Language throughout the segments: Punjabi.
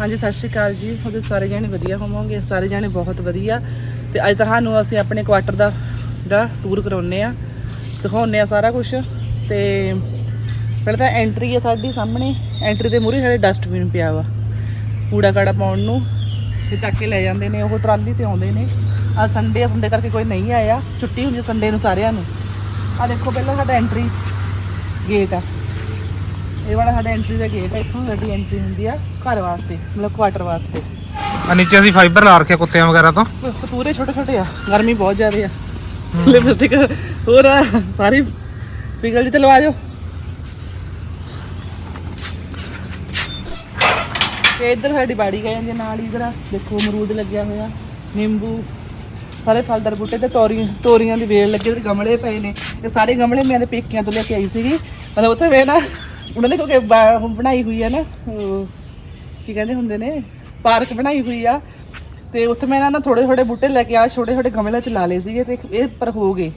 ਹਾਂਜੀ, ਸਤਿ ਸ਼੍ਰੀ ਅਕਾਲ ਜੀ। ਉਹਦੇ ਸਾਰੇ ਜਾਣੇ ਵਧੀਆ ਹੋਵੋਗੇ, ਸਾਰੇ ਜਾਣੇ ਬਹੁਤ ਵਧੀਆ। ਤੇ ਅੱਜ ਤੁਹਾਨੂੰ ਅਸੀਂ ਆਪਣੇ ਕੁਆਟਰ ਦਾ ਦਾ ਟੂਰ ਕਰਾਉਨੇ ਆ ਦਿਖਾਉਨੇ ਆ ਸਾਰਾ ਕੁਝ ਤੇ ਪਹਿਲਾਂ ਤਾਂ ਐਂਟਰੀ ਆ ਸਾਡੀ ਸਾਹਮਣੇ। ਐਂਟਰੀ ਦੇ ਮੂਹਰੇ ਸਾਡੇ ਡਸਟਬਿਨ ਪਿਆ ਵਾ। ਕੂੜਾ ਕਾੜਾ ਪਾਉਣ ਨੂੰ। ਤੇ ਚੱਕ ਕੇ ਲੈ ਜਾਂਦੇ ਨੇ, ਉਹ ਟਰਾਲੀ ਤੇ ਆਉਂਦੇ ਨੇ। ਆ ਸੰਡੇ ਆ ਸੰਡੇ ਕਰਕੇ ਕੋਈ ਨਹੀਂ ਆਇਆ। ਛੁੱਟੀ ਹੁੰਦੀ ਸੰਡੇ ਨੂੰ ਸਾਰਿਆਂ ਨੂੰ। ਆ ਦੇਖੋ, ਪਹਿਲਾਂ ਸਾਡਾ ਐਂਟਰੀ ਗੇਟ ਆ। ਇਹ ਵਾਲਾ ਸਾਡਾ ਐਂਟਰੀ ਦਾ ਗੇਟ ਹੈ ਇੱਥੋਂ ਸਾਡੀ ਐਂਟਰੀ ਹੁੰਦੀ ਆ ਘਰ ਵਾਸਤੇ ਮਤਲਬ ਕੁਆਟਰ ਵਾਸਤੇ। ਆ ਨੀਚੇ ਅਸੀਂ ਫਾਈਬਰ ਲਾ ਰੱਖਿਆ ਕੁੱਤਿਆਂ ਵਗੈਰਾ ਤੋਂ। ਪ- ਪਤੂਰੇ ਛੋਟੇ ਛੋਟੇ ਆ ਗਰਮੀ ਬਹੁਤ ਜ਼ਿਆਦਾ ਆ। ਲਿਪਸਟਿਕ ਹੋਰ ਆ, ਸਾਰੀ ਪਿਗਲ ਚ ਚਲਵਾ ਜਾਓ ਤੇ ਇੱਧਰ ਸਾਡੀ ਬਾੜੀ ਗਏ ਜਾਂਦੀ ਆ, ਨਾਲ ਹੀ ਇਧਰ ਦੇਖੋ ਅਮਰੂਦ ਲੱਗਿਆ ਹੋਇਆ ਨਿੰਬੂ ਸਾਰੇ ਫਲਦਾਰ ਬੂਟੇ ਤੇ ਤੋਰੀਆਂ ਤੋਰੀਆਂ ਦੀ ਵੇਲ ਲੱਗੇ ਤੇ ਗਮਲੇ ਪਏ ਨੇ। ਇਹ ਸਾਰੇ ਗਮਲੇ ਮੈਂ ਦੇ ਪੇਕਿਆਂ ਤੋਂ ਲੈ ਕੇ ਆਈ ਸੀਗੀ। ਮਤਲਬ ਉੱਥੇ ਵੇ ਨਾ ਉਹਨਾਂ ਨੇ ਕਿਉਂਕਿ ਬਾ- ਬਣਾਈ ਹੋਈ ਆ ਨਾ ਉਹ ਕੀ ਕਹਿੰਦੇ ਹੁੰਦੇ ਨੇ ਪਾਰਕ ਬਣਾਈ ਹੋਈ ਆ। ਤੇ ਉੱਥੇ ਮੈਂ ਨਾ ਥੋੜੇ ਥੋੜੇ ਬੂਟੇ ਲੈ ਕੇ ਆ ਛੋਟੇ ਛੋਟੇ ਗਮਲੇ ਚ ਲਾ ਲਏ ਸੀਗੇ ਤੇ ਇਹ ਪਰ ਹੋ ਗਏ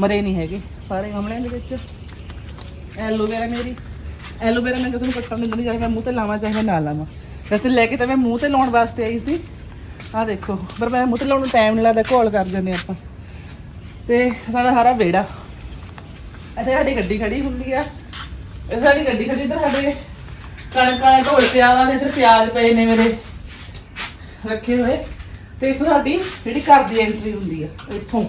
ਮਰੇ ਨਹੀਂ ਹੈਗੇ। ਸਾਰੇ ਗਮਲਿਆਂ ਦੇ ਵਿੱਚ। ਐਲੋਵੇਰਾ ਮੇਰੀ। ਐਲੋਵੇਰਾ ਮੈਂ ਕਿਸੇ ਨੂੰ ਕੱਟਣ ਨਹੀਂ ਦਿੰਦੀ ਚਾਹੇ ਮੈਂ ਮੂੰਹ ਤੇ ਲਾਵਾਂ ਚਾਹੇ ਮੈਂ ਨਾ ਲਾਵਾਂ। ਵੈਸੇ ਲੈ ਕੇ ਤਾਂ ਮੈਂ ਮੂੰਹ ਤੇ ਲਾਉਣ ਵਾਸਤੇ ਆਈ ਸੀ। ਆਹ ਦੇਖੋ ਪਰ ਮੈਂ ਮੂੰਹ ਤੇ ਲਾਉਣ ਨੂੰ ਟਾਈਮ ਨਹੀਂ ਲੱਗਦਾ ਘੋਲ ਕਰ ਜਾਂਦੇ ਆਪਾਂ। ਤੇ ਸਾਡਾ ਸਾਰਾ ਵਿਹੜਾ। ਇੱਥੇ ਸਾਡੀ ਗੱਡੀ ਖੜੀ ਹੁੰਦੀ ਆ। ਇਹ ਸਾਡੀ ਗੱਡੀ ਖੜੀ ਇੱਧਰ ਸਾਡੇ ਕਣਕ ਵਾਲਾ ਢੋਲ ਪਿਆ ਵਾ ਤੇ ਇੱਧਰ ਪਿਆਜ਼ ਪਏ ਨੇ ਮੇਰੇ ਰੱਖੇ ਹੋਏ। ਤੇ ਇੱਥੋਂ ਸਾਡੀ ਜਿਹੜੀ ਘਰ ਦੀ ਐਂਟਰੀ ਹੁੰਦੀ ਆ, ਇੱਥੋਂ।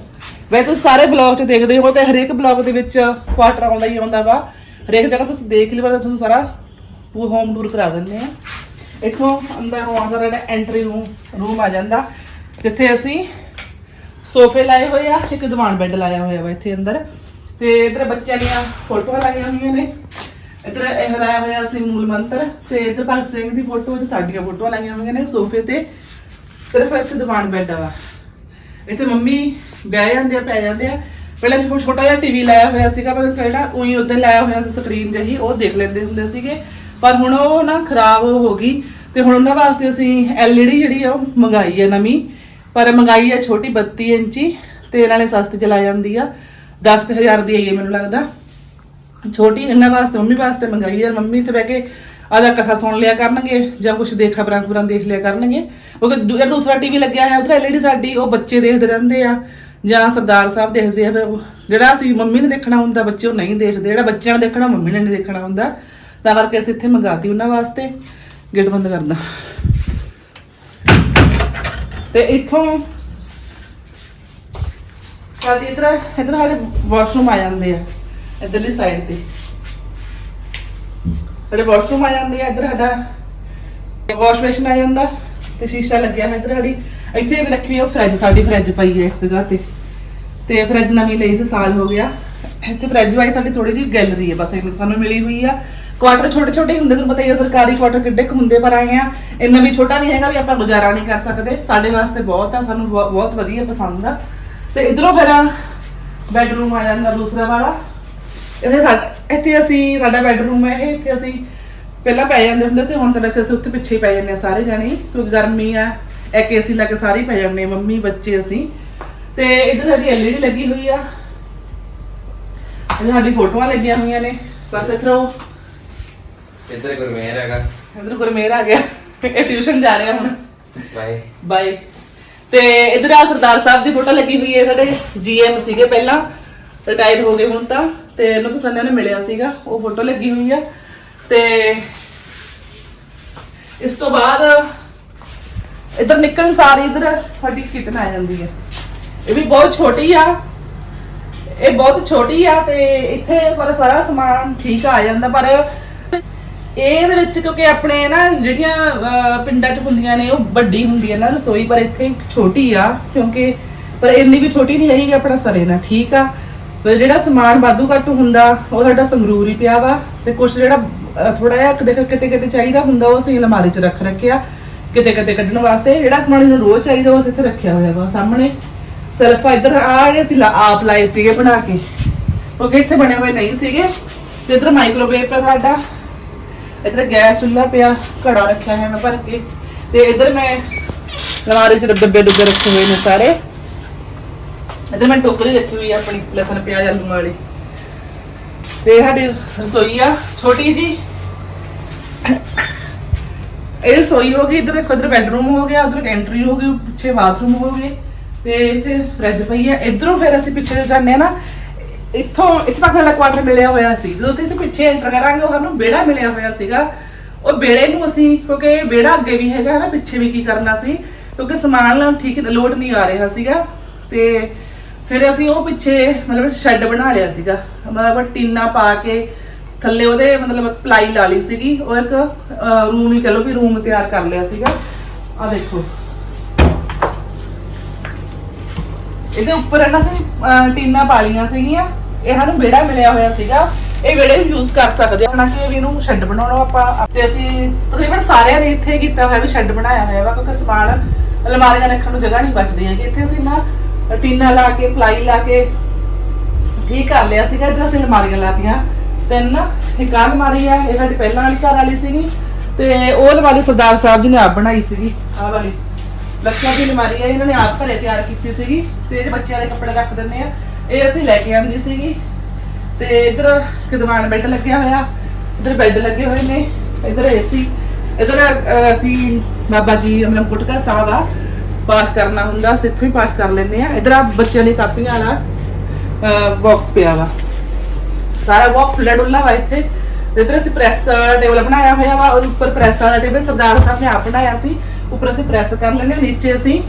ਵੈਸੇ ਤੁਸੀਂ ਸਾਰੇ ਬਲੌਗ 'ਚ ਦੇਖਦੇ ਹੋ ਤੇ ਹਰੇਕ ਬਲੌਗ ਦੇ ਵਿੱਚ ਕੁਆਟਰ ਆਉਂਦਾ ਹੀ ਆਉਂਦਾ ਵਾ। ਹਰੇਕ ਜਗ੍ਹਾ ਤੁਸੀਂ ਦੇਖ ਲਈ ਪਰ ਤੁਹਾਨੂੰ ਸਾਰਾ ਟੂਰ ਹੋਮ ਟੂਰ ਕਰਾ ਦਿੰਦੇ ਆ। ਇੱਥੋਂ ਅੰਦਰ ਆਉਣ ਦਾ ਜਿਹੜਾ ਐਂਟਰੀ ਰੂਮ ਰੂਮ ਆ ਜਾਂਦਾ। ਜਿੱਥੇ ਅਸੀਂ ਸੋਫੇ ਲਾਏ ਹੋਏ ਆ, ਇੱਕ ਦੀਵਾਨ ਬੈੱਡ ਲਾਇਆ ਹੋਇਆ ਵਾ ਇੱਥੇ ਅੰਦਰ। ਤੇ ਇਧਰ ਬੱਚਿਆਂ ਦੀਆਂ ਫੋਟੋਆਂ ਲਾਈਆਂ ਹੋਈਆਂ ਨੇ। ਇਧਰ ਇਹ ਲਾਇਆ ਹੋਇਆ ਸੀ ਮੂਲ ਮੰਤਰ ਤੇ ਇਧਰ ਭਗਤ ਸਿੰਘ ਦੀ ਫੋਟੋ ਤੇ ਸਾਡੀਆਂ ਫੋਟੋਆਂ ਲਾਈਆਂ ਹੋਈਆਂ ਨੇ ਸੋਫੇ ਤੇ। ਸਿਰਫ ਇੱਥੇ ਦੀਵਾਨ ਬੈੱਡ ਵਾ। ਇੱਥੇ ਮੰਮੀ ਬਹਿ ਜਾਂਦੇ ਆ, ਪੈ ਜਾਂਦੇ ਆ। ਪਹਿਲਾਂ ਇੱਕ ਛੋਟਾ ਜਿਹਾ ਟੀਵੀ ਲਾਇਆ ਹੋਇਆ ਸੀਗਾ, ਪਰ ਕਿਹੜਾ ਉਹੀ ਉੱਤੇ ਲਾਇਆ ਹੋਇਆ ਸੀ ਸਕਰੀਨ ਜਿਹੀ, ਉਹ ਦੇਖ ਲੈਂਦੇ ਹੁੰਦੇ ਸੀਗੇ। ਪਰ ਹੁਣ ਉਹ ਨਾ ਖਰਾਬ ਹੋ ਗਈ ਤੇ ਹੁਣ ਉਹਨਾਂ ਵਾਸਤੇ ਅਸੀਂ ਐਲਈਡੀ ਜਿਹੜੀ ਆ, ਉਹ ਮੰਗਾਈ ਆ ਨਵੀਂ। ਪਰ ਮੰਗਾਈ ਹੈ ਛੋਟੀ 32 ਇੰਚੀ ਤੇ ਨਾਲੇ ਸਸਤੀ ਚਲਾ ਜਾਂਦੀ ਆ। 10000 ਦੀ ਆਈ ਹੈ ਮੈਨੂੰ ਲੱਗਦਾ। ਛੋਟੀ ਇਹਨਾਂ ਵਾਸਤੇ, ਮੰਮੀ ਵਾਸਤੇ ਮੰਗਾਈ ਹੈ ਮੰਮੀ ਇੱਥੇ ਬਹਿ ਕੇ ਆਦਾ ਕਥਾ ਸੁਣ ਲਿਆ ਕਰਨਗੇ ਜਾਂ ਕੁਝ ਦੇਖ ਖਬਰਾਂ ਖਬਰਾਂ ਦੇਖ ਲਿਆ ਕਰਨਗੇ। ਕਿਉਂਕਿ ਦੂ- ਜਿਹੜਾ ਦੂਸਰਾ ਟੀਵੀ ਲੱਗਿਆ ਹੈ, ਉਧਰ ਐਲਈਡੀ ਸਾਡੀ, ਉਹ ਬੱਚੇ ਦੇਖਦੇ ਰਹਿੰਦੇ ਆ। ਜਾਂ ਸਰਦਾਰ ਸਾਹਿਬ ਦੇਖਦੇ ਆ, ਫਿਰ ਉਹ- ਜਿਹੜਾ ਅਸੀਂ ਮੰਮੀ ਨੇ ਦੇਖਣਾ ਹੁੰਦਾ, ਬੱਚੇ ਉਹ ਨਹੀਂ ਦੇਖਦੇ। ਜਿਹੜਾ ਬੱਚਿਆਂ ਨੇ ਦੇਖਣਾ ਮੰਮੀ ਨੇ ਨਹੀਂ ਦੇਖਣਾ ਹੁੰਦਾ। ਤਾਂ ਕਰਕੇ ਅਸੀਂ ਇੱਥੇ ਮੰਗਾਤੀ ਉਹਨਾਂ ਵਾਸਤੇ। ਗੇਟ ਬੰਦ ਕਰਦਾ ਤੇ ਇੱਥੋਂ ਸਾਡੀ ਇਧਰ ਇਧਰ ਸਾਡੇ ਵਾਸ਼ਰੂਮ ਆ ਜਾਂਦੇ ਆ। ਇਧਰਲੀ ਸਾਈਡ ਤੇ। ਸਾਡੇ ਵਾਸ਼ਰੂਮ ਆ ਜਾਂਦੇ ਆ, ਇਧਰ ਸਾਡਾ ਵਾਸ਼ ਬੇਸਿਨ ਆ ਜਾਂਦਾ ਤੇ ਸ਼ੀਸ਼ਾ ਲੱਗਿਆ ਹੈ ਇਧਰ ਸਾਡੀ। ਇੱਥੇ ਵੀ ਰੱਖੀ ਹੋਈ ਆ ਫ੍ਰਿਜ ਸਾਡੀ ਫ੍ਰਿਜ ਪਈ ਹੈ ਇਸ ਜਗ੍ਹਾ ਤੇ। ਤੇ ਫ੍ਰਿਜ ਨਵੀਂ ਲਈ ਸੀ, ਸਾਲ ਹੋ ਗਿਆ। ਇੱਥੇ ਫ੍ਰਿਜ ਵਾਈ ਸਾਡੀ ਥੋੜੀ ਜਿਹੀ ਗੈਲਰੀ ਹੈ ਬਸ ਇਹ ਸਾਨੂੰ ਮਿਲੀ ਹੋਈ ਆ। ਕੁਆਟਰ ਛੋਟੇ ਛੋਟੇ ਹੁੰਦੇ, ਤੁਹਾਨੂੰ ਪਤਾ ਹੀ ਹੈ ਸਰਕਾਰੀ ਕੁਆਟਰ ਕਿੱਡੇ ਕੁ ਹੁੰਦੇ ਪਰ ਆਏ ਆ, ਇੰਨਾ ਵੀ ਛੋਟਾ ਨਹੀਂ ਹੈਗਾ ਵੀ ਆਪਾਂ ਗੁਜ਼ਾਰਾ ਨਹੀਂ ਕਰ ਸਕਦੇ। ਸਾਡੇ ਵਾਸਤੇ ਬਹੁਤ ਆ, ਸਾਨੂੰ ਬਹੁ- ਬਹੁਤ ਵਧੀਆ ਪਸੰਦ ਆ। ਤੇ ਇਧਰੋਂ ਫਿਰ ਬੈਡਰੂਮ ਆ ਜਾਂਦਾ ਦੂਸਰਾ ਵਾਲਾ। ਇੱਥੇ ਸਾਡਾ ਇੱਥੇ ਅਸੀਂ ਸਾਡਾ ਬੈਡਰੂਮ ਹੈ ਇਹ ਇੱਥੇ ਅਸੀਂ ਪਹਿਲਾਂ ਪੈ ਜਾਂਦੇ ਹੁੰਦੇ ਸੀ ਹੁਣ ਤਾਂ ਵੈਸੇ ਅਸੀਂ ਉੱਥੇ ਪਿੱਛੇ ਹੀ ਪੈ ਜਾਂਦੇ ਆ ਸਾਰੇ ਜਾਣੇ ਕਿਉਂਕਿ ਗਰਮੀ ਆ ਇੱਕ ਏਸੀ ਲਾ ਕੇ ਸਾਰੇ ਹੀ ਪੈ ਜਾਂਦੇ ਆ, ਮੰਮੀ ਬੱਚੇ ਅਸੀਂ। ਤੇ ਇਧਰ ਸਾਡੀ ਐਲਈਡੀ ਲੱਗੀ ਹੋਈ ਆ। ਇਹ ਸਾਡੀ ਫੋਟੋਆਂ ਲੱਗੀਆਂ ਹੋਈਆਂ ਨੇ ਬਸ ਇੱਧਰੋਂ ਇੱਧਰ ਗੁਰਮੇਰ ਹੈਗਾ। ਇਧਰ ਗੁਰਮੇਰ ਆ ਗਿਆ। ਇਹ ਟਿਊਸ਼ਨ ਜਾ ਰਿਹਾ ਹੁਣ। ਬਾਈ ਬਾਈ ਤੇ ਇਧਰ ਆ ਸਰਦਾਰ ਸਾਹਿਬ ਦੀ ਫੋਟੋ ਲੱਗੀ ਹੋਈ ਹੈ ਸਾਡੇ ਜੀਐਮ ਸੀਗੇ ਪਹਿਲਾਂ। ਰਿਟਾਇਰ ਹੋ ਗਏ ਹੁਣ ਤਾਂ, ਤੇ ਇਹਨੂੰ ਤਾਂ ਸੰਨਿਆ ਨੇ ਮਿਲਿਆ ਸੀਗਾ, ਉਹ ਫੋਟੋ ਲੱਗੀ ਹੋਈ ਆ। ਤੇ ਇਸ ਤੋਂ ਬਾਅਦ ਇਧਰ ਨਿਕਲਣ ਸਾਰੀ ਇਧਰ, ਸਾਡੀ ਕਿਚਨ ਆ ਜਾਂਦੀ ਹੈ ਇਹ ਵੀ ਬਹੁਤ ਛੋਟੀ ਆ। ਇਹ ਬਹੁਤ ਛੋਟੀ ਆ ਤੇ ਇੱਥੇ ਪਰ ਸਾਰਾ ਸਮਾਨ ਠੀਕ ਆ ਜਾਂਦਾ, ਪਰ ਇਹਦੇ ਵਿੱਚ ਕਿਉਂਕਿ ਆਪਣੇ ਨਾ ਜਿਹੜੀਆਂ ਪਿੰਡਾਂ 'ਚ ਹੁੰਦੀਆਂ ਨੇ, ਉਹ ਵੱਡੀ ਹੁੰਦੀ ਹੈ ਨਾ ਰਸੋਈ, ਪਰ ਇੱਥੇ ਛੋਟੀ ਆ, ਕਿਉਂਕਿ ਪਰ ਇੰਨੀ ਵੀ ਛੋਟੀ ਨਹੀਂ ਹੈਗੀ ਕਿ ਆਪਣਾ ਸਰੇ ਨਾ ਠੀਕ ਆ। ਪਰ ਜਿਹੜਾ ਸਮਾਨ ਵਾਧੂ ਘੱਟ ਹੁੰਦਾ, ਉਹ ਸਾਡਾ ਸੰਗਰੂਰ ਹੀ ਪਿਆ ਵਾ ਤੇ ਕੁਝ ਜਿਹੜਾ ਥੋੜਾ ਜਿਹਾ ਕਿਤੇ ਕਿਤੇ ਕਿਤੇ ਚਾਹੀਦਾ ਹੁੰਦਾ, ਉਹ ਅਸੀਂ ਅਲਮਾਰੀ 'ਚ ਰੱਖ ਰੱਖਿਆ। ਕਿਤੇ ਕਿਤੇ ਕੱਢਣ ਵਾਸਤੇ ਜਿਹੜਾ ਸਮਾਨ ਇਹਨੂੰ ਰੋਜ਼ ਚਾਹੀਦਾ, ਉਹ ਅਸੀਂ ਇੱਥੇ ਰੱਖਿਆ ਹੋਇਆ ਵਾ ਸਾਹਮਣੇ। ਸਿਰਫ ਇੱਧਰ ਆ ਜਿਹੜੇ ਅਸੀਂ ਆਪ ਲਾਏ ਸੀਗੇ ਬਣਾ ਕੇ। ਕਿਉਂਕਿ ਇੱਥੇ ਬਣੇ ਹੋਏ ਨਹੀਂ ਸੀਗੇ। ਤੇ ਇੱਧਰ ਮਾਈਕ੍ਰੋਵੇਵ ਪਿਆ ਸਾਡਾ। ਇੱਧਰ ਗੈਸ ਚੁੱਲ੍ਹਾ ਪਿਆ, ਘੜਾ ਰੱਖਿਆ ਹੈ ਮੈਂ ਭਰ ਕੇ। ਤੇ ਇੱਧਰ ਮੈਂ ਅਲਮਾਰੀ 'ਚ ਡੱਬੇ ਡੁੱਬੇ ਰੱਖੇ ਹੋਏ ਨੇ ਸਾਰੇ। ਇੱਧਰ ਮੈਂ ਟੋਕਰੀ ਰੱਖੀ ਹੋਈ ਆ ਆਪਣੀ ਲਸਣ, ਪਿਆਜ਼, ਆਲੂ ਵਾਲੀ। ਤੇ ਸਾਡੀ ਰਸੋਈ ਆ, ਛੋਟੀ ਜੀ। ਇਹ ਰਸੋਈ ਹੋ ਗਈ, ਇਧਰ ਦੇਖੋ, ਇਧਰ ਬੈਡਰੂਮ ਹੋ ਗਿਆ, ਉਧਰ ਐਂਟਰੀ ਹੋ ਗਈ, ਪਿੱਛੇ ਬਾਥਰੂਮ ਹੋ ਗਏ। ਤੇ ਇੱਥੇ ਫ੍ਰਿਜ ਪਈ ਹੈ ਇਧਰੋਂ ਫਿਰ ਅਸੀਂ ਪਿੱਛੇ ਜਾਂਦੇ ਆ ਨਾ, ਇੱਥੋਂ, ਇੱਥੇ ਤੱਕ ਸਾਡਾ ਕੁਆਟਰ ਮਿਲਿਆ ਹੋਇਆ ਸੀ। ਜਦੋਂ ਅਸੀਂ ਇੱਥੇ ਪਿੱਛੇ ਐਂਟਰ ਕਰਾਂਗੇ, ਉਹ ਸਾਨੂੰ ਵਿਹੜਾ ਮਿਲਿਆ ਹੋਇਆ ਸੀਗਾ। ਉਹ ਵਿਹੜੇ ਨੂੰ ਅਸੀਂ, ਕਿਉਂਕਿ ਵਿਹੜਾ ਅੱਗੇ ਵੀ ਹੈਗਾ ਨਾ, ਪਿੱਛੇ ਵੀ ਕੀ ਕਰਨਾ ਸੀ, ਕਿਉਂਕਿ ਸਮਾਨ ਨਾਲ ਠੀਕ ਲੋਡ ਨਹੀਂ ਆ ਰਿਹਾ ਸੀਗਾ। ਤੇ ਫਿਰ ਅਸੀਂ ਉਹ ਪਿੱਛੇ ਮਤਲਬ ਸ਼ੈੱਡ ਬਣਾ ਲਿਆ ਸੀਗਾ। ਮਤਲਬ ਟੀਨਾ ਪਾ ਕੇ ਥੱਲੇ ਉਹਦੇ ਮਤਲਬ ਪਲਾਈ ਲਾ ਲਈ ਸੀਗੀ। ਉਹ ਇੱਕ ਰੂਮ ਹੀ ਕਹ ਲਓ ਵੀ ਰੂਮ ਤਿਆਰ ਕਰ ਲਿਆ ਸੀਗਾ। ਆ ਦੇਖੋ। ਇਹਦੇ ਉੱਪਰ ਇਹਨਾਂ ਸੀ ਅਹ, ਪਾ ਲਈਆਂ ਸੀਗੀਆਂ। ਇਹ ਸਾਨੂੰ ਵਿਹੜਾ ਮਿਲਿਆ ਹੋਇਆ ਸੀਗਾ। ਇਹ ਵਿਹੜੇ ਨੂੰ ਯੂਜ਼ ਕਰ ਸਕਦੇ ਆ। ਕਿ ਵੀ ਇਹਨੂੰ ਸ਼ੈੱਡ ਬਣਾਉਣਾ ਆਪਾਂ। ਤੇ ਅਸੀਂ ਤਕਰੀਬਨ ਸਾਰਿਆਂ ਨੇ ਇੱਥੇ ਕੀਤਾ ਹੋਇਆ ਵੀ ਸ਼ੈੱਡ ਬਣਾਇਆ ਹੋਇਆ ਵਾ ਕਿਉਂਕਿ ਸਮਾਨ ਅਲਮਾਰੀਆਂ ਰੱਖਣ ਨੂੰ ਜਗ੍ਹਾ ਨਹੀਂ ਬਚਦੀ ਹੈ ਇੱਥੇ ਅਸੀਂ ਨਾ ਟੀਨਾਂ ਲਾ ਕੇ ਪਲਾਈ ਲਾ ਕੇ ਠੀਕ ਕਰ ਲਿਆ ਸੀਗਾ ਇੱਧਰ ਅਸੀਂ ਅਲਮਾਰੀਆਂ ਲਾਤੀਆਂ। ਤਿੰਨ ਇੱਕ ਅਲਮਾਰੀ ਆ ਇਹ ਸਾਡੀ ਪਹਿਲਾਂ ਵਾਲੀ ਘਰ ਵਾਲੀ ਸੀਗੀ ਤੇ ਉਹ ਅਲਮਾਰੀ ਸਰਦਾਰ ਸਾਹਿਬ ਜੀ ਨੇ ਆਪ ਬਣਾਈ ਸੀਗੀ ਆਹ ਵਾਲੀ। ਲੱਖਾਂ ਦੀ ਅਲਮਾਰੀ ਆ ਇਹਨਾਂ ਨੇ ਆਪ ਘਰੇ ਤਿਆਰ ਕੀਤੀ ਸੀਗੀ ਤੇ ਇਹਦੇ ਬੱਚਿਆਂ ਦੇ ਕੱਪੜੇ ਰੱਖ ਦਿੰਦੇ ਆ। ਇਹ ਅਸੀਂ ਲੈ ਕੇ ਆਂਦੀ ਸੀਗੀ ਤੇ ਇੱਧਰ ਕਿਦਵਾਨ ਬੈੱਡ ਲੱਗਿਆ ਹੋਇਆ ਇੱਧਰ ਬੈੱਡ ਲੱਗੇ ਹੋਏ ਨੇ ਇੱਧਰ ਏਸੀ ਇੱਧਰ ਅਹ, ਅਸੀਂ ਬਾਬਾ ਜੀ ਮਤਲਬ ਗੁਟਕਾ ਸਾਹਿਬ ਆ ਪਾਠ ਕਰਨਾ ਹੁੰਦਾ ਅਸੀਂ ਇੱਥੋਂ ਹੀ ਪਾਠ ਕਰ ਲੈਂਦੇ ਆ ਇੱਧਰ ਆ ਬੱਚਿਆਂ ਦੀ ਕਾਪੀਆਂ ਵਾਲਾ ਬਾਕਸ ਪਿਆ ਵਾ ਸਾਰਾ ਬਹੁਤ ਖੁੱਲਾ ਡੁੱਲਾ ਵਾ ਇੱਥੇ ਤੇ ਇੱਧਰ ਅਸੀਂ ਪ੍ਰੈਸ ਟੇਬਲ ਬਣਾਇਆ ਹੋਇਆ ਵਾ ਉਹਦੇ ਉੱਪਰ ਪ੍ਰੈਸ ਵਾਲਾ ਟੇਬਲ ਸਰਦਾਰ ਸਾਹਿਬ ਨੇ ਆਪ ਬਣਾਇਆ ਸੀ ਉੱਪਰ ਅਸੀਂ ਪ੍ਰੈਸ ਕਰ ਲੈਂਦੇ ਹਾਂ ਨੀਚੇ ਅਸੀਂ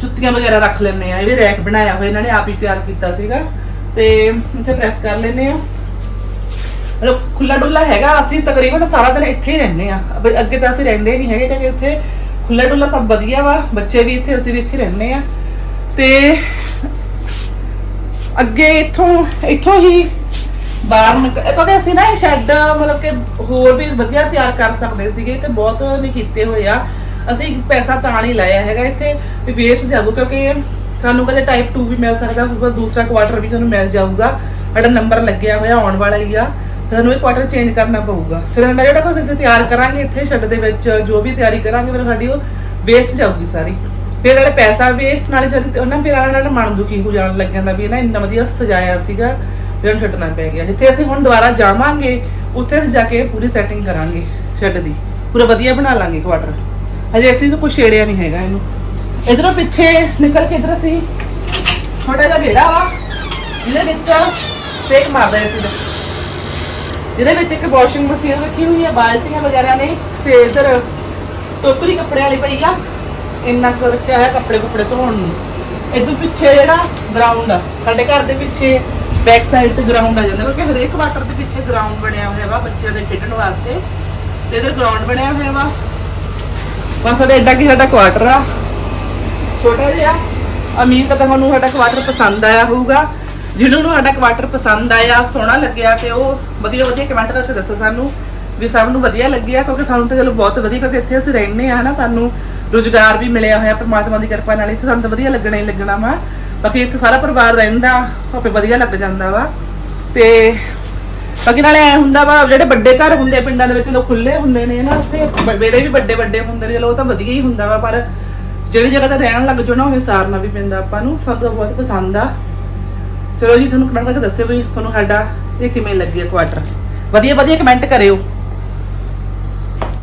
ਜੁੱਤੀਆਂ ਵਗੈਰਾ ਰੱਖ ਲੈਂਦੇ ਆ ਇਹ ਵੀ ਰੈਕ ਬਣਾਇਆ ਹੋਇਆ ਇਹਨਾਂ ਨੇ ਆਪ ਹੀ ਤਿਆਰ ਕੀਤਾ ਸੀਗਾ ਤੇ ਇੱਥੇ ਪ੍ਰੈਸ ਕਰ ਲੈਂਦੇ ਆ ਮਤਲਬ ਖੁੱਲਾ ਡੁੱਲਾ ਹੈਗਾ ਅਸੀਂ ਤਕਰੀਬਨ ਸਾਰਾ ਦਿਨ ਇੱਥੇ ਹੀ ਰਹਿੰਦੇ ਆ ਅਬ- ਅੱਗੇ ਤਾਂ ਅਸੀਂ ਰਹਿੰਦੇ ਨਹੀਂ ਹੈਗੇ ਕਿਉਂਕਿ ਇੱਥੇ ਖੁੱਲਾ ਡੁੱਲਾ ਸਭ ਵਧੀਆ ਵਾ, ਬੱਚੇ ਵੀ ਇੱਥੇ, ਅਸੀਂ ਵੀ ਇੱਥੇ ਰਹਿੰਦੇ ਆ ਤੇ ਅੱਗੇ ਇੱਥੋਂ ਇੱਥੋਂ ਹੀ ਬਾਹਰ ਨਿਕ- ਕਿਉਂਕਿ ਅਸੀਂ ਨਾ ਇਹ ਸ਼ੈੱਡ ਮਤਲਬ ਕਿ ਹੋਰ ਵੀ ਵਧੀਆ ਤਿਆਰ ਕਰ ਸਕਦੇ ਸੀਗੇ, ਤੇ ਬਹੁਤ ਨਹੀਂ ਕੀਤੇ ਹੋਏ ਆ। ਅਸੀਂ ਪੈਸਾ ਤਾਂ ਨਹੀਂ ਲਾਇਆ ਹੈਗਾ ਇੱਥੇ, ਵੀ ਵੇਸਟ ਜਾਊ, ਕਿਉਂਕਿ ਸਾਨੂੰ ਕਦੇ ਟਾਈਪ 2 ਵੀ ਮਿਲ ਸਕਦਾ, ਦੂਸਰਾ ਕੁਆਟਰ ਵੀ ਤੁਹਾਨੂੰ ਮਿਲ ਜਾਊਗਾ। ਸਾਡਾ ਨੰਬਰ ਲੱਗਿਆ ਹੋਇਆ ਆਉਣ ਵਾਲਾ ਹੀ ਆ। ਸਾਨੂੰ ਇਹ ਕੁਆਟਰ ਚੇਂਜ ਕਰਨਾ ਪਊਗਾ। ਫਿਰ ਸਾਡਾ ਜਿਹੜਾ ਕੁਝ ਅਸੀਂ ਤਿਆਰ ਕਰਾਂਗੇ ਇੱਥੇ ਸ਼ੈੱਡ ਦੇ ਵਿੱਚ, ਜੋ ਵੀ ਤਿਆਰੀ ਕਰਾਂਗੇ, ਫਿਰ ਸਾਡੀ ਉਹ ਵੇਸਟ ਜਾਊਗੀ ਸਾਰੀ। ਫਿਰ ਜਿਹੜਾ ਪੈਸਾ ਵੇਸਟ ਨਾਲੇ ਜਦ ਉਹਨਾਂ ਫਿਰ ਇਹਨਾਂ ਦਾ ਮਨ ਦੁਖੀ ਹੋ ਜਾਣ ਲੱਗ ਜਾਂਦਾ ਵੀ ਇਹਨਾਂ ਇੰਨਾ ਵਧੀਆ ਸਜਾਇਆ ਸੀਗਾ ਫਿਰ ਛੱਡਣਾ ਪੈ ਗਿਆ। ਜਿੱਥੇ ਅਸੀਂ ਹੁਣ ਦੁਬਾਰਾ ਜਾਵਾਂਗੇ, ਉੱਥੇ ਅਸੀਂ ਜਾ ਕੇ ਪੂਰੀ ਸੈਟਿੰਗ ਕਰਾਂਗੇ ਸ਼ੈੱਡ ਦੀ। ਪੂਰਾ ਵਧੀਆ ਬਣਾ ਲਾਂਗੇ ਕੁਆਟਰ ਹਜੇ ਅਸੀਂ ਤਾਂ ਕੋਈ ਛੇੜਿਆ ਨਹੀਂ ਹੈਗਾ ਇਹਨੂੰ। ਇਧਰੋਂ ਪਿੱਛੇ ਨਿਕਲ ਕੇ ਇਧਰ ਅਸੀਂ ਛੋਟਾ ਜਿਹਾ ਵਿਹੜਾ ਵਾ ਜਿਹਦੇ ਵਿੱਚ ਸੇਕ ਮਾਰਦਾ ਸੀ ਜਿਹਦੇ ਵਿੱਚ ਇੱਕ ਵਾਸ਼ਿੰਗ ਮਸ਼ੀਨ ਰੱਖੀ ਹੋਈ ਹੈ ਬਾਲਟੀਆਂ ਵਗੈਰਾ ਨੇ, ਤੇ ਇਧਰ ਟੋਕਰੀ ਕੱਪੜਿਆਂ ਵਾਲੀ ਪਈ ਆ। ਇੰਨਾ ਕੁ ਰੱਖਿਆ ਹੈ ਕੱਪੜੇ ਕੁੱਪੜੇ ਧੋਣ ਨੂੰ। ਇਦੋਂ ਪਿੱਛੇ ਜਿਹੜਾ ਗਰਾਊਂਡ ਆ, ਸਾਡੇ ਘਰ ਦੇ ਪਿੱਛੇ ਬੈਕ ਸਾਈਡ ਤੇ ਗਰਾਊਂਡ ਆ ਜਾਂਦਾ, ਕਿਉਂਕਿ ਹਰੇਕ ਵਾਟਰ ਦੇ ਪਿੱਛੇ ਗਰਾਊਂਡ ਬਣਿਆ ਹੋਇਆ ਵਾ ਬੱਚਿਆਂ ਦੇ ਖੇਡਣ ਵਾਸਤੇ। ਤੇ ਇਧਰ ਗਰਾਊਂਡ ਬਣਿਆ ਹੋਇਆ ਵਾ। ਬਸ ਸਾਡਾ ਏਡਾ ਕੀ ਸਾਡਾ ਕੁਆਟਰ ਆ। ਛੋਟਾ ਜਿਹਾ, ਅਮੀਰ ਤਾਂ ਤੁਹਾਨੂੰ ਸਾਡਾ ਕੁਆਟਰ ਪਸੰਦ ਆਇਆ ਹੋਊਗਾ। ਜਿਹਨੂੰ ਨੂੰ ਸਾਡਾ ਕੁਆਟਰ ਪਸੰਦ ਆਇਆ, ਸੋਹਣਾ ਲੱਗਿਆ ਤੇ ਉਹ ਵਧੀਆ ਵਧੀਆ ਕਮੈਂਟ ਕਰਕੇ ਦੱਸੋ ਸਾਨੂੰ ਵੀ ਸਭ ਨੂੰ ਵਧੀਆ ਲੱਗਿਆ, ਕਿਉਂਕਿ ਸਾਨੂੰ ਤਾਂ ਚਲੋ ਬਹੁਤ ਵਧੀਆ, ਕਿਉਂਕਿ ਇੱਥੇ ਅਸੀਂ ਰਹਿੰਦੇ ਆ ਹਨਾ, ਸਾਨੂੰ ਰੋਜ਼ਗਾਰ ਵੀ ਮਿਲਿਆ ਹੋਇਆ, ਪ੍ਰਮਾਤਮਾ ਦੀ ਕਿਰਪਾ ਨਾਲ ਇੱਥੇ ਸਾਨੂੰ ਤਾਂ ਵਧੀਆ ਲੱਗਣਾ ਹੀ ਲੱਗਣਾ ਵਾ। ਬਾਕੀ ਇੱਥੇ ਸਾਰਾ ਪਰਿਵਾਰ ਰਹਿੰਦਾ, ਆਪੇ ਵਧੀਆ ਲੱਗ ਜਾਂਦਾ ਵਾ। ਤੇ ਬਾਕੀ ਨਾਲੇ ਐ ਹੁੰਦਾ ਵਾ, ਜਿਹੜੇ ਵੱਡੇ ਘਰ ਹੁੰਦੇ ਆ ਪਿੰਡਾਂ ਦੇ ਵਿੱਚ ਲੋਕ ਖੁੱਲੇ ਹੁੰਦੇ ਨੇ ਨਾ, ਉੱਥੇ ਬ- ਵੀ ਵੱਡੇ ਵੱਡੇ ਹੁੰਦੇ ਨੇ, ਚਲੋ ਉਹ ਤਾਂ ਵਧੀਆ ਹੀ ਹੁੰਦਾ ਵਾ, ਪਰ ਜਿਹੜੀ ਜਗ੍ਹਾ ਤੇ ਰਹਿਣ ਲੱਗ ਜਾਓ ਨਾ ਉਹ ਸਾਰਨਾ ਵੀ ਪੈਂਦਾ ਆਪਾਂ ਨੂੰ, ਸਭ ਤੋਂ ਬਹੁਤ ਪਸੰਦ ਆ। ਚਲੋ ਜੀ, ਤੁਹਾਨੂੰ ਕਮੈਂਟ ਕਰਕੇ ਦੱਸਿਓ ਵੀ ਤੁਹਾਨੂੰ ਸਾਡਾ ਇਹ ਕਿਵੇਂ ਲੱਗਿਆ ਕੁਆਟਰ ਵਧੀਆ ਵਧੀਆ ਕਮੈਂਟ ਕਰਿਓ।